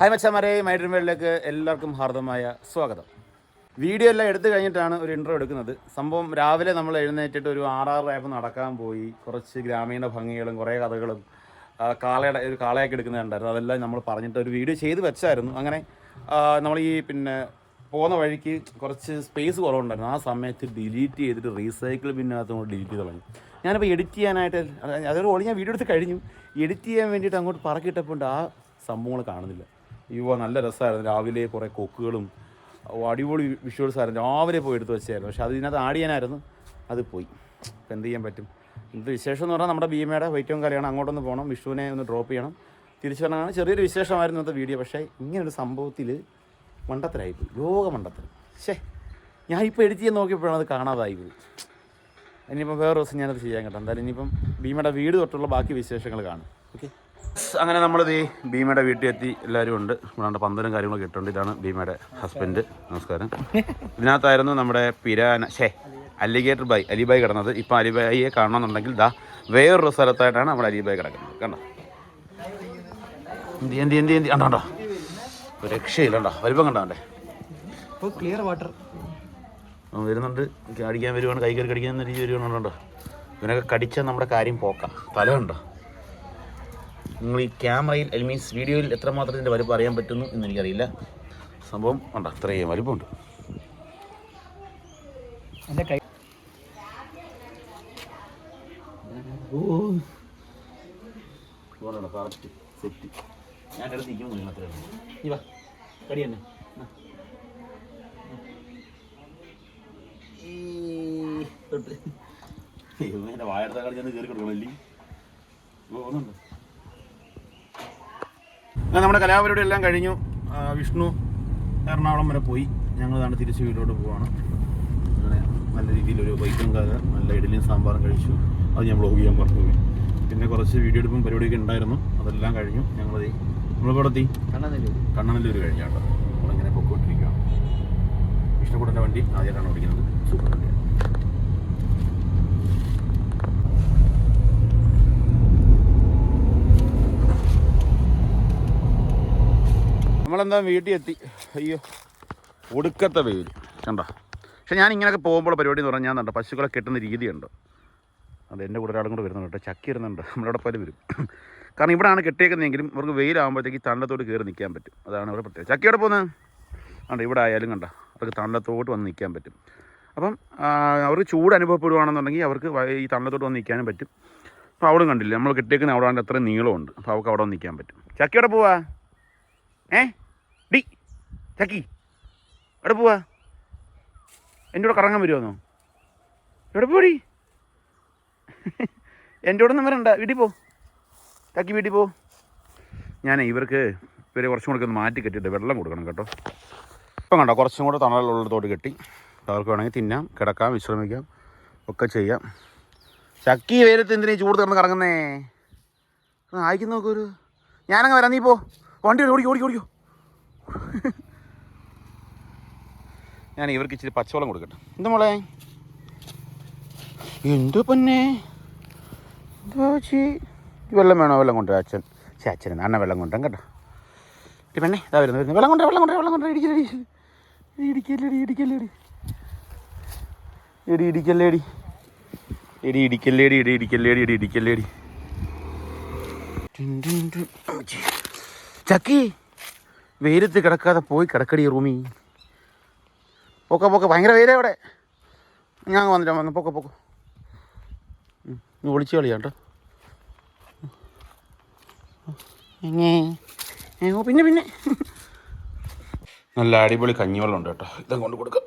Hi മച്ചാമാരെ മൈഡ്രീം വേൾഡിലേക്ക് എല്ലാവർക്കും ഹാർദമായ സ്വാഗതം. വീഡിയോ എല്ലാം എടുത്തു കഴിഞ്ഞിട്ടാണ് ഒരു ഇൻട്രോ എടുക്കുന്നത്. സംഭവം രാവിലെ നമ്മൾ എഴുന്നേറ്റിട്ട് ഒരു ആറാറായപ്പോൾ നടക്കാൻ പോയി. കുറച്ച് ഗ്രാമീണ ഭംഗികളും കുറേ കഥകളും കാളയുടെ ഒരു കാളയൊക്കെ എടുക്കുന്നുണ്ടായിരുന്നു അതെല്ലാം നമ്മൾ പറഞ്ഞിട്ട് ഒരു വീഡിയോ ചെയ്ത് വെച്ചായിരുന്നു. അങ്ങനെ നമ്മൾ ഈ പിന്നെ പോകുന്ന വഴിക്ക് കുറച്ച് സ്പേസ് കുറവുണ്ടായിരുന്നു. ആ സമയത്ത് ഡിലീറ്റ് ചെയ്തിട്ട് റീസൈക്കിൾ ബിന്നിനകത്ത് നമ്മൾ ഡിലീറ്റ് ചെയ്ത് കളഞ്ഞു ഞാനിപ്പോൾ എഡിറ്റ് ചെയ്യാനായിട്ട് അത് അതൊരു ഓടി ഞാൻ വീഡിയോ എടുത്ത് കഴിഞ്ഞു. എഡിറ്റ് ചെയ്യാൻ വേണ്ടിയിട്ട് അങ്ങോട്ട് പറക്കിയിട്ടപ്പോൾ ആ സംഭവങ്ങൾ കാണുന്നില്ല. അയ്യോ നല്ല രസമായിരുന്നു. രാവിലെ കുറേ കൊക്കുകളും അടിപൊളി വിഷ്വൽസ് ആയിരുന്നു. രാവിലെ പോയി എടുത്ത് വെച്ചായിരുന്നു. പക്ഷെ അത് ഇതിനകത്ത് ആഡ് ചെയ്യാനായിരുന്നു. അത് പോയി. അപ്പോൾ എന്ത് ചെയ്യാൻ പറ്റും? ഇത് വിശേഷം എന്ന് പറഞ്ഞാൽ നമ്മുടെ ഭീമയുടെ വൈറ്റവും കലയാണ് അങ്ങോട്ടൊന്ന് പോകണം. വിഷുവിനെ ഒന്ന് ഡ്രോപ്പ് ചെയ്യണം. തിരിച്ചു വരണമാണ് ചെറിയൊരു വിശേഷമായിരുന്നു ഇന്നത്തെ വീഡിയോ പക്ഷേ ഇങ്ങനൊരു സംഭവത്തിൽ മണ്ടത്തരായിപ്പോയി ലോക മണ്ടത്തരം. ശേ ഇപ്പോൾ എഡിറ്റ് ചെയ്യാൻ നോക്കിയപ്പോഴാണ് അത് കാണാതായിപ്പോയി ഇനിയിപ്പം വേറെ ദിവസം ഞാനത് ചെയ്യാൻ കേട്ടോ. എന്തായാലും ഇനിയിപ്പം ഭീമയുടെ വീട് തൊട്ടുള്ള ബാക്കി വിശേഷങ്ങൾ കാണും. ഓക്കെ അങ്ങനെ നമ്മൾ ഈ ഭീമയുടെ വീട്ടിൽ എത്തി എല്ലാവരും ഉണ്ട്. നമ്മുടെ പന്തലും കാര്യങ്ങളൊക്കെ ഇട്ടുണ്ട് ഇതാണ് ഭീമയുടെ ഹസ്ബൻഡ് നമസ്കാരം. ഇതിനകത്തായിരുന്നു നമ്മുടെ പിരാന ഷേ അലിഗേറ്റർ ബൈ അലിബായ് കിടന്നത്. ഇപ്പം അലിബായിയെ കാണണമെന്നുണ്ടെങ്കിൽ ദാ വേറൊരു സ്ഥലത്തായിട്ടാണ് നമ്മുടെ അലിബായ് കിടക്കുന്നത്. കണ്ടോ? എന്തി എന്തി എന്തി എന്തി? കണ്ടോ കണ്ടോ? രക്ഷയില്ല കണ്ടോ? വലിപ്പം കണ്ടോ അവന്റെ? ക്ലിയർ വാട്ടർ വരുന്നുണ്ട്. അടിക്കാൻ വരുവാണ്. കൈ കയറി കടിക്കാൻ രീതി വരുവാണ്. കണ്ടോ ഇവനൊക്കെ കടിച്ചാൽ നമ്മുടെ കാര്യം പോക്കാം. തല ഉണ്ടോ നിങ്ങൾ ഈ ക്യാമറയിൽ ഐ മീൻസ് വീഡിയോയിൽ എത്രമാത്രം ഇതിന്റെ വലുപ്പം അറിയാൻ പറ്റുന്നു എന്ന് എനിക്കറിയില്ല. സംഭവം ഉണ്ട് അത്രയും വലുപ്പമുണ്ട്. സെറ്റ് ഞാൻ അടുത്ത് ഇരിക്കുന്നു അത്രേ ഉള്ളൂ. നീ വാ. കടി തന്നെ. കളി ചെന്ന് കയറി കൊടുക്കണല്ലേ പോകുന്നുണ്ട് അങ്ങനെ നമ്മുടെ കലാപരിപാടി എല്ലാം കഴിഞ്ഞു. വിഷ്ണു എറണാകുളം വരെ പോയി. ഞങ്ങൾ ഞങ്ങൾതാണ് തിരിച്ച് വീട്ടിലോട്ട് പോവാണ്. അങ്ങനെ നല്ല രീതിയിലൊരു ബൈക്കും കഥ നല്ല ഇഡലിയും സാമ്പാറും കഴിച്ചു. അത് ഞാൻ ബ്ലോഗ് ചെയ്യാൻ പറഞ്ഞു. പോയി പിന്നെ കുറച്ച് വീഡിയോ എടുപ്പും പരിപാടിയൊക്കെ ഉണ്ടായിരുന്നു. അതെല്ലാം കഴിഞ്ഞു. ഞങ്ങൾ നമ്മളിപ്പോൾ എത്തി. കണ്ണനല്ലൂർ. കണ്ണനല്ലൂർ കഴിഞ്ഞാട്ടോ നമ്മളിങ്ങനെ പൊക്കോട്ടിരിക്കുകയാണ് ഇഷ്ടപ്പെടുന്ന വണ്ടി ആദ്യമായിട്ടാണ് ഓടിക്കുന്നത്. സൂപ്പർ വണ്ടിയാണ്. നമ്മളെന്താ വീട്ടിൽ എത്തി അയ്യോ. ഒടുക്കത്തെ വെയിൽ. കണ്ടോ? പക്ഷെ ഞാൻ ഇങ്ങനെയൊക്കെ പോകുമ്പോൾ പരിപാടി എന്ന് പറഞ്ഞാൽ കണ്ടോ പശുക്കളെ കെട്ടുന്ന രീതിയുണ്ട്. അത് എന്റെ കൂടെ ഒരാളും കൂടെ വരുന്നുണ്ട് കേട്ടോ. ചക്കി ഇരുന്നുണ്ട് നമ്മളവിടെ പല വരും. കാരണം ഇവിടെയാണ് കെട്ടിയേക്കുന്നതെങ്കിലും അവർക്ക് വെയിലാകുമ്പോഴത്തേക്ക് തണ്ടത്തോട് കയറി നിൽക്കാൻ പറ്റും. അതാണ് ഇവിടെ ചക്കി എവിടെ പോകുന്നത് കണ്ടോ ഇവിടെ ആയാലും കണ്ടോ അവർക്ക് തണ്ടത്തോട്ട് വന്ന് നിൽക്കാൻ പറ്റും. അപ്പം അവർക്ക് ചൂട് അനുഭവപ്പെടുവാണെന്നുണ്ടെങ്കിൽ അവർക്ക് ഈ തണ്ടത്തോട്ട് വന്ന് നിൽക്കാനും പറ്റും. അപ്പോൾ അവിടെ കണ്ടില്ല നമ്മൾ കെട്ടിയേക്കുന്ന അവിടെ അത്ര നീളമുണ്ട്. അപ്പോൾ അവർക്ക് അവിടെ വന്ന് നിൽക്കാൻ പറ്റും. ചക്കിയോടെ പോവാ? ഏ? ചക്കി. എവിടെ പോവാ? എന്റെ കൂടെ കറങ്ങാൻ വരുമോന്നോ എവിടെ പോടി? എന്റെ കൂടെ ഒന്നും വരണ്ട. വീട്ടിൽ പോ. ചക്കി വീട്ടിൽ പോ. ഞാൻ ഇവർക്ക് ഇവരെ കുറച്ചും കൂടെ ഒന്ന് മാറ്റി കെട്ടിയിട്ട് വെള്ളം കൊടുക്കണം കേട്ടോ. ഇപ്പം കണ്ടോ കുറച്ചും കൂടെ തണലുള്ളിടത്തോട്ട് കെട്ടി. അവർക്ക് വേണമെങ്കിൽ തിന്നാം കിടക്കാം വിശ്രമിക്കാം ഒക്കെ ചെയ്യാം. ചക്കി വെയിലത്ത് എന്തിനാ ചൂട് തീർന്ന് കറങ്ങുന്നേ? ആയിക്കുന്ന ഒരു ഞാനങ്ങ് വരാം നീ പോ. വണ്ടി ഓടിക്കോ ഓടിക്കോ ഓടിക്കോ ഞാൻ ഇവർക്ക് ഇച്ചിരി പച്ചവെള്ളം കൊടുക്കട്ടെ. എന്താ മോളെ? എന്തോ പൊന്നെ? വെള്ളം വേണോ? വെള്ളം കൊണ്ടുവരാ അച്ഛൻ. ചേ അച്ഛൻ അണ്ണ വെള്ളം കൊണ്ടുവരാം കേട്ടോ. ഈ പെണ്ണെ ഇതാ വരുന്നു വരുന്നു. വെള്ളം കൊണ്ടുവരാ വെള്ളം കൊണ്ടുവരാ വെള്ളം കൊണ്ടുവരാ. ഇടിക്കല്ലേടി ഇടിക്കല്ലേടി ഇടിക്കല്ലേടി എടി ഇടിക്കല്ലേടി എടി. ഇടിക്കല്ലേടി എടി. ഇടിക്കല്ലേടി എടി ഇടിക്കല്ലേടി. ചക്കി. വെയിലത്ത് കിടക്കാതെ പോയി കിടക്കടി റൂമി. പൊക്ക പൊക്ക. ഭയങ്കര വെയിലേ അവിടെ ഞാൻ വന്നിട്ട് വന്നു പൊക്ക പൊക്ക. ഒളിച്ച് നീ ഒളിച്ചു കളിയാ കേട്ടോ ഓ പിന്നെ പിന്നെ. നല്ല അടിപൊളി കഞ്ഞിവെള്ളം ഉണ്ട് കേട്ടോ. ഇതും കൊണ്ട് കൊടുക്കാം.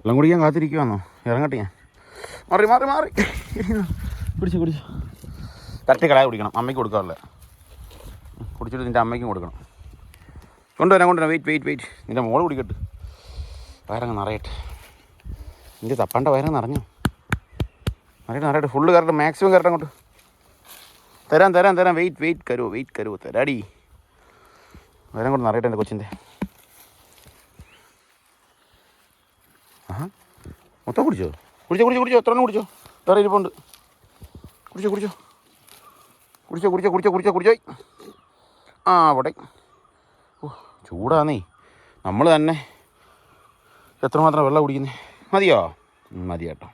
വെള്ളം കുടിക്കാൻ കാത്തിരിക്കുവാന്നോ? ഇറങ്ങട്ടെ ഞാൻ. മാറി മാറി മാറി. കുടിച്ചു കുടിച്ചു തട്ടി കളയാ കുടിക്കണം. അമ്മയ്ക്ക് കൊടുക്കാറില്ല. കുടിച്ചിട്ട് നിന്റെ അമ്മയ്ക്കും കൊടുക്കണം. കൊണ്ടുവരാം കൊണ്ടുവരാം. വെയിറ്റ് വെയിറ്റ് വെയിറ്റ് നിന്റെ മോൾ കുടിക്കട്ടെ. വയറങ്ങ് നിറയട്ടെ. നിന്റെ തപ്പാണ്ട വയറങ്ങ് നിറഞ്ഞു? നിറയട്ടെ നിറയട്ടെ. ഫുള്ള് കയറട്ടെ മാക്സിമം കയറട്ടെ അങ്ങോട്ട്. തരാം തരാം തരാം. വെയിറ്റ് വെയിറ്റ് കരുവോ വെയിറ്റ് കരുവോ തരാടി. വയറും കൊണ്ട് നിറയട്ടെ എന്റെ കൊച്ചിന്റെ. ആ മൊത്തം കുടിച്ചോ? കുടിച്ചോ കുടിച്ചോ കുടിച്ചോ. എത്ര കുടിച്ചോ? വേറെ ഇരിപ്പുണ്ട്. കുടിച്ചോ കുടിച്ചോ. കുടിച്ചോ കുടിച്ചോ കുടിച്ചോ കുടിച്ചോ കുടിച്ചോ. ആ അവിടെ ഓ ചൂടാന്നേ. നമ്മൾ തന്നെ എത്രമാത്രം വെള്ളം കുടിക്കുന്നത് മതിയോ? മതി കേട്ടോ.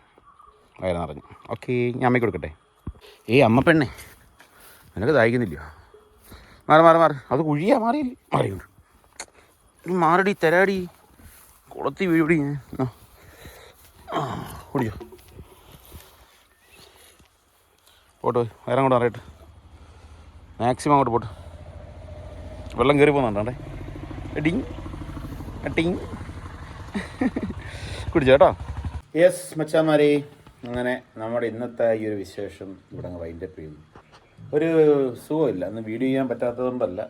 വയറ് നിറഞ്ഞു. ഓക്കെ ഞാൻ അമ്മയ്ക്ക് കൊടുക്കട്ടെ. ഏയ് അമ്മ പെണ്ണേ. നിനക്ക് ദാഹിക്കുന്നില്ലയോ? മാറി മാറി മാറി. അത് കുഴിയാ മാറിയില്ലേ മാറിയുണ്ട് ഒരു മാറടി തരാടി. കുളത്തി വീടി കുടിയോ പോട്ട് വേറെ അങ്ങോട്ട് കൂടെ അറിയട്ടെ മാക്സിമം അങ്ങോട്ട് പോട്ട്. വെള്ളം കയറി പോകുന്നുണ്ടേ ഡിങ് ടിങ് കുടിച്ചോ യെസ് മച്ചാമാരി. അങ്ങനെ നമ്മുടെ ഇന്നത്തെ ഈ ഒരു വിശേഷം ഇവിടെ വൈൻഡപ്പ് ചെയ്യുന്നു. ഒരു സുഖമില്ല. ഇന്ന് വീഡിയോ ചെയ്യാൻ പറ്റാത്തതുകൊണ്ടല്ല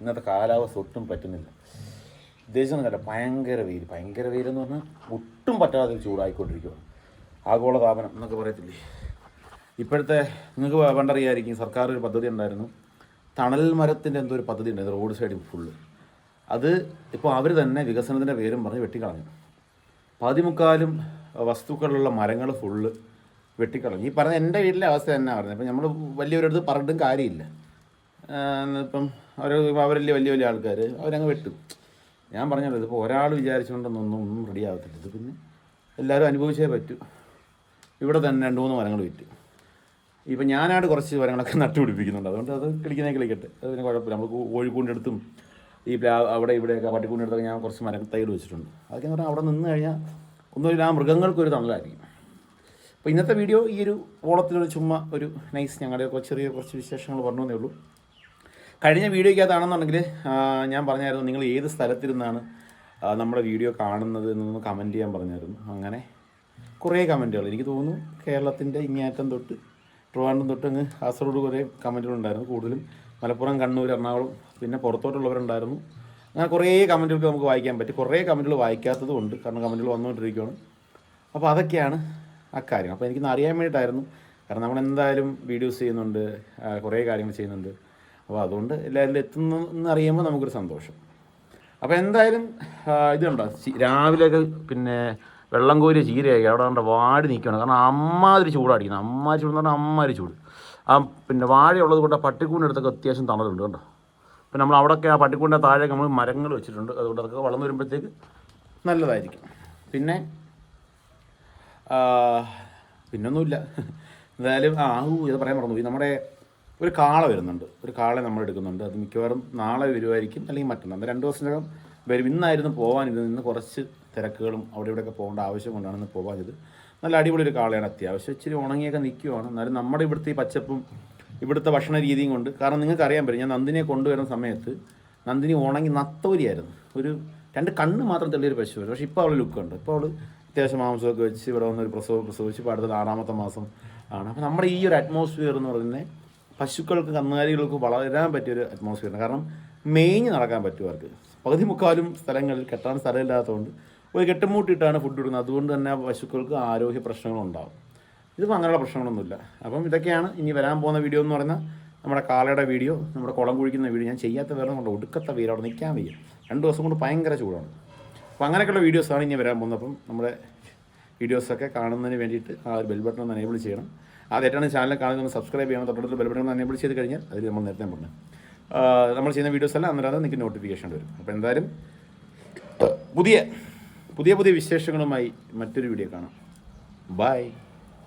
ഇന്നത്തെ കാലാവസ്ഥ ഒട്ടും പറ്റുന്നില്ല. ഉദ്ദേശിച്ചൊന്നും കണ്ട ഭയങ്കര വെയിൽ. ഭയങ്കര വെയിലെന്ന് പറഞ്ഞാൽ ഒട്ടും പറ്റാതെ ചൂടായിക്കൊണ്ടിരിക്കുകയാണ് ആഗോളതാപനം എന്നൊക്കെ പറയത്തില്ലേ? ഇപ്പോഴത്തെ നിങ്ങൾക്ക് പണ്ടറിയായിരിക്കും സർക്കാർ ഒരു പദ്ധതി ഉണ്ടായിരുന്നു. തണൽ മരത്തിന്റെ എന്തോ ഒരു പദ്ധതി ഉണ്ടായിരുന്നു റോഡ് സൈഡിൽ ഫുള്ള് അത് ഇപ്പോൾ അവർ തന്നെ വികസനത്തിന്റെ പേരും പറഞ്ഞ് വെട്ടിക്കളഞ്ഞു. പതിമുക്കാലും വസ്തുക്കളുള്ള മരങ്ങൾ ഫുള്ള് വെട്ടിക്കളഞ്ഞു. ഈ പറഞ്ഞ എന്റെ വീട്ടിലെ അവസ്ഥ തന്നെ പറഞ്ഞത്. ഇപ്പം നമ്മൾ വലിയവരടുത്ത് പറഞ്ഞിട്ടും കാര്യമില്ല. ഇപ്പം അവർ അവരല്ലേ വലിയ വലിയ ആൾക്കാർ അവരങ്ങ് വെട്ടും. ഞാൻ പറഞ്ഞല്ലോ ഇതിപ്പോൾ ഒരാൾ വിചാരിച്ചുകൊണ്ടൊന്നും ഒന്നും റെഡി ആകത്തില്ല ഇത് പിന്നെ എല്ലാവരും അനുഭവിച്ചേ പറ്റൂ. ഇവിടെ തന്നെ രണ്ട് മൂന്ന് മരങ്ങൾ വിറ്റ്. ഇപ്പം ഞാനായിട്ട് കുറച്ച് മരങ്ങളൊക്കെ നട്ടുപിടിപ്പിക്കുന്നുണ്ട്. അതുകൊണ്ട് അത് കിളിക്കുന്നേ കിളിക്കട്ടെ. അതിന് കുഴപ്പമില്ല. നമ്മൾ കോഴിക്കൂടിന്റെ അടുത്തും ഈ പ്ലാ അവിടെ ഇവിടെയൊക്കെ പട്ടിക്കൂടിന്റെ ഞാൻ കുറച്ച് മരം തൈകൾ വെച്ചിട്ടുണ്ട്. അതൊക്കെ എന്ന് പറഞ്ഞാൽ അവിടെ നിന്ന് കഴിഞ്ഞാൽ ഒന്നുമില്ല ആ മൃഗങ്ങൾക്കൊരു തണലായിരിക്കും. അപ്പോൾ ഇന്നത്തെ വീഡിയോ ഈ ഒരു ഓളത്തിലൊരു ചുമ്മാ ഒരു നൈസ് ഞങ്ങളുടെ ചെറിയ കുറച്ച് വിശേഷങ്ങൾ പറഞ്ഞേ ഉള്ളൂ. കഴിഞ്ഞ വീഡിയോയ്ക്കകത്താണെന്നുണ്ടെങ്കിൽ ഞാൻ പറഞ്ഞായിരുന്നു നിങ്ങൾ ഏത് സ്ഥലത്തിരുന്നാണ് നമ്മുടെ വീഡിയോ കാണുന്നത് എന്നൊന്ന് കമന്റ് ചെയ്യാൻ പറഞ്ഞായിരുന്നു. അങ്ങനെ കുറേ കമന്റുകൾ എനിക്ക് തോന്നുന്നു കേരളത്തിന്റെ ഇങ്ങേറ്റം തൊട്ട് ട്രിവാൻഡ്രം തൊട്ട് അങ്ങ് കാസർഗോഡ് കുറേ കമന്റുകളുണ്ടായിരുന്നു കൂടുതലും മലപ്പുറം കണ്ണൂർ എറണാകുളം പിന്നെ പുറത്തോട്ടുള്ളവരുണ്ടായിരുന്നു. അങ്ങനെ കുറേ കമന്റുകൾക്ക് നമുക്ക് വായിക്കാൻ പറ്റി. കുറേ കമന്റുകൾ വായിക്കാത്തതും ഉണ്ട്. കാരണം കമന്റുകൾ വന്നുകൊണ്ടിരിക്കുകയാണ് അപ്പോൾ അതൊക്കെയാണ് ആ കാര്യം. അപ്പോൾ എനിക്കൊന്ന് അറിയാൻ വേണ്ടിയിട്ടായിരുന്നു. കാരണം നമ്മൾ എന്തായാലും വീഡിയോസ് ചെയ്യുന്നുണ്ട് കുറേ കാര്യങ്ങൾ ചെയ്യുന്നുണ്ട്. അപ്പോൾ അതുകൊണ്ട് എല്ലാവരിലും എത്തുന്നു അറിയുമ്പോൾ നമുക്കൊരു സന്തോഷം. അപ്പോൾ എന്തായാലും ഇതുണ്ടോ രാവിലെ പിന്നെ വെള്ളം കോരിയ ചീരയൊക്കെ അവിടെ കണ്ട? വാടി നിൽക്കുകയാണ് കാരണം അമ്മാതിരി ചൂടാടിക്കുന്നത് അമ്മാതിരി ചൂട് എന്ന് പറഞ്ഞാൽ അമ്മാതിരി ചൂട്. ആ പിന്നെ വാഴയുള്ളത് കൊണ്ട് ആ പട്ടിക്കൂടിന്റെ അടുത്തൊക്കെ അത്യാവശ്യം തണലുണ്ട് കണ്ടോ? അപ്പം നമ്മൾ അവിടെയൊക്കെ ആ പട്ടിക്കൂടിന്റെ താഴെ നമ്മൾ മരങ്ങൾ വെച്ചിട്ടുണ്ട്. അതുകൊണ്ട് അതൊക്കെ വളർന്നു വരുമ്പോഴത്തേക്ക് നല്ലതായിരിക്കും. പിന്നെ പിന്നൊന്നുമില്ല. എന്തായാലും ആ ഊ ഇത് പറയാൻ മറന്നു നമ്മുടെ ഒരു കാള വരുന്നുണ്ട്. ഒരു കാളെ നമ്മൾ എടുക്കുന്നുണ്ട്. അത് മിക്കവാറും നാളെ വരുമായിരിക്കും അല്ലെങ്കിൽ മറ്റന്നാൾ. രണ്ട് ദിവസത്തിനകം വരും. ഇന്നായിരുന്നു പോകാനിരുന്നത് ഇന്ന് കുറച്ച് തിരക്കുകളും അവിടെ ഇവിടെയൊക്കെ പോകേണ്ട ആവശ്യം കൊണ്ടാണ് ഇന്ന് പോകാഞ്ഞത് നല്ല അടിപൊളി ഒരു കാളയാണ് അത്യാവശ്യം. ഇച്ചിരി ഉണങ്ങിയൊക്കെ നിൽക്കുവാണ് എന്നാലും നമ്മുടെ ഇവിടുത്തെ ഈ പച്ചപ്പും ഇവിടുത്തെ ഭക്ഷണ രീതിയും കൊണ്ട് കാരണം നിങ്ങൾക്ക് അറിയാൻ പറ്റും ഞാൻ നന്ദിനിയെ കൊണ്ടുവരുന്ന സമയത്ത് നന്ദിനി ഉണങ്ങി നത്തോലിയായിരുന്നു ഒരു രണ്ട് കണ്ണ് മാത്രം തെളിയൊരു പശുവായിരുന്നു. പക്ഷേ ഇപ്പോൾ അവൾ ലുക്കുണ്ട് ഇപ്പോൾ അവൾ അത്യാവശ്യം മാംസമൊക്കെ വെച്ച് ഇവിടെ വന്നൊരു പ്രസവം പ്രസവിച്ച് ഇപ്പോൾ അടുത്തത് ആറാമത്തെ മാസം ആണ്. അപ്പോൾ നമ്മുടെ ഈ ഒരു അറ്റ്മോസ്ഫിയർ എന്ന് പറയുന്നത് പശുക്കൾക്ക് കന്നുകാലികൾക്ക് വളരാൻ പറ്റിയൊരു അറ്റ്മോസ്ഫിയറാണ് കാരണം മേഞ്ഞ് നടക്കാൻ പറ്റും അവർക്ക്. പകുതി മുക്കാലും സ്ഥലങ്ങളിൽ കെട്ടാൻ സ്ഥലമില്ലാത്തതുകൊണ്ട് ഒരു കെട്ടുമൂട്ടിയിട്ടാണ് ഫുഡ് കൊടുക്കുന്നത്. അതുകൊണ്ട് തന്നെ പശുക്കൾക്ക് ആരോഗ്യ പ്രശ്നങ്ങളുണ്ടാകും ഇതിപ്പോൾ അങ്ങനെയുള്ള പ്രശ്നങ്ങളൊന്നുമില്ല. അപ്പം ഇതൊക്കെയാണ് ഇനി വരാൻ പോകുന്ന വീഡിയോ എന്ന് പറയുന്നത്. നമ്മുടെ കാളയുടെ വീഡിയോ നമ്മുടെ കുളം കുഴിക്കുന്ന വീഡിയോ ഞാൻ ചെയ്യാത്ത വേറെ കൊണ്ട് ഒടുക്കത്തെ വീട് അവിടെ നിൽക്കാൻ വയ്യ. രണ്ട് ദിവസം കൊണ്ട് ഭയങ്കര ചൂടാണ്. അപ്പോൾ അങ്ങനെയൊക്കെയുള്ള വീഡിയോസാണ് ഇനി വരാൻ പോകുന്നത്. അപ്പം നമ്മുടെ വീഡിയോസൊക്കെ കാണുന്നതിന് വേണ്ടിയിട്ട് ആ ഒരു ബെൽ ബട്ടൺ ഒന്ന് എനേബിൾ ചെയ്യണം. ആദ്യമായിട്ടാണ് ചാനൽ കാണുന്നത് സബ്സ്ക്രൈബ് ചെയ്യണം. തൊട്ടടുത്ത് ബെൽ ബട്ടൺ ഒന്ന് എനേബിൾ ചെയ്ത് കഴിഞ്ഞാൽ അതിൽ നമ്മൾ നേരത്തെ പറഞ്ഞു. നമ്മൾ ചെയ്യുന്ന വീഡിയോസ് എല്ലാം അന്നേരം നിങ്ങൾക്ക് നോട്ടിഫിക്കേഷൻ വരും. അപ്പോൾ എന്തായാലും പുതിയ പുതിയ പുതിയ വിശേഷങ്ങളുമായി മറ്റൊരു വീഡിയോ കാണാം. ബൈ